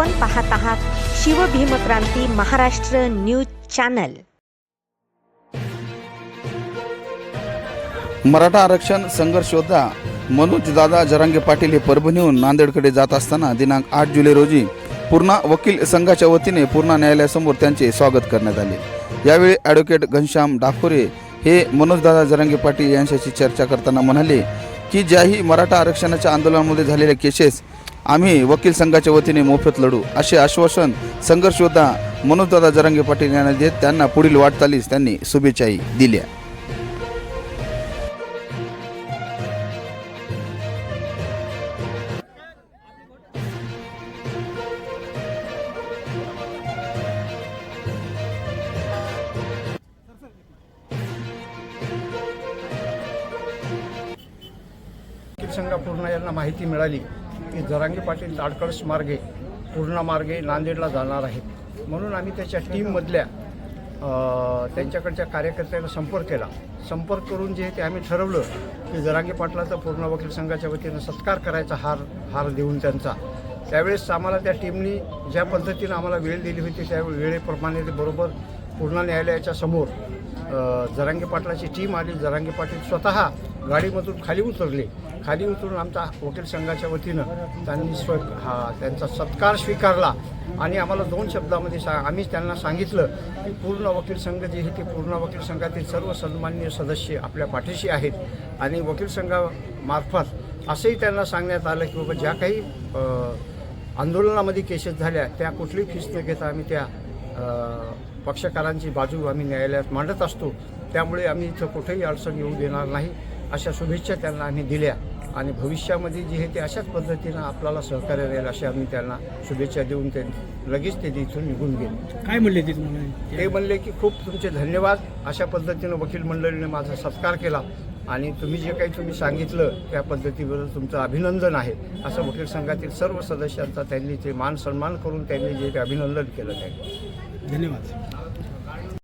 आपण पाहत आहात शिवभीमक्रांती महाराष्ट्र न्यूज चॅनल. मराठा आरक्षण संघर्ष योद्धा मनोज दादा जरांगे पाटील हे परभणीहून नांदेडकडे जात असताना दिनांक आठ जुलै रोजी पूर्णा वकील संघाच्या वतीने पूर्णा न्यायालयासमोर त्यांचे स्वागत करण्यात आले. यावेळी ॲडव्होकेट घनश्याम डाकोरे हे मनोजदादा जरांगे पाटील यांच्याशी चर्चा करताना म्हणाले की ज्याही मराठा आरक्षणाच्या आंदोलनामध्ये झालेल्या केसेस आम्ही वकील संघाच्या वतीने मोफत लढू. असे आश्वासन संघर्षोद्धा मनोजदादा जरांगे पाटील यांना देत त्यांना पुढील वाटचालीस त्यांनी शुभेच्छाही दिल्या. वकील संघ पूर्ण यांना माहिती मिळाली. की जरांगे पाटील ताडकळस मार्गे पूर्णा मार्गे नांदेडला जाणार आहेत. म्हणून आम्ही त्याच्या टीममधल्या त्यांच्याकडच्या कार्यकर्त्यांना संपर्क केला. संपर्क करून जे ते आम्ही ठरवलं की जरांगे पाटलाचा पूर्ण वकील संघाच्या वतीनं सत्कार करायचा हार हार देऊन त्यांचा. त्यावेळेस आम्हाला त्या टीमनी ज्या पद्धतीनं आम्हाला वेळ दिली होती त्या वेळेप्रमाणे ते बरोबर पूर्ण न्यायालयाच्या समोर जरांगे पाटलाची टीम आली. जरांगे पाटील स्वतः गाडीमधून खाली उतरले. खाली उतरून आमचा वकील संघाच्या वतीनं त्यांनी स्व हा त्यांचा सत्कार स्वीकारला. आणि आम्हाला दोन शब्दामध्ये सा आम्ही त्यांना सांगितलं की पूर्ण वकील संघ जे आहे ते पूर्ण वकील संघातील सर्व सन्माननीय सदस्य आपल्या पाठीशी आहेत. आणि वकील संघामार्फत असंही त्यांना सांगण्यात आलं की बाबा ज्या काही आंदोलनामध्ये केसेस झाल्या त्या कुठलीही फीस न घेता आम्ही त्या पक्षकारांची बाजू आम्ही न्यायालयात मांडत असतो. त्यामुळे आम्ही इथं कुठेही अडचण येऊ देणार नाही. अशा शुभेच्छा त्यांना आम्ही दिल्या. आणि भविष्यामध्ये जे आहे ते अशाच पद्धतीनं आपल्याला सहकार्य राहील अशा आम्ही त्यांना शुभेच्छा देऊन ते लगेच ते इथून निघून गेले. काय म्हणले ते तुम्हाला? ते म्हणले की खूप तुमचे धन्यवाद. अशा पद्धतीनं वकील मंडळीने माझा सत्कार केला. आणि तुम्ही जे काही तुम्ही सांगितलं त्या पद्धतीबद्दल तुमचं अभिनंदन आहे. असं वकील संघातील सर्व सदस्यांचा त्यांनी ते मान सन्मान करून त्यांनी जे अभिनंदन केलं आहे धन्यवाद.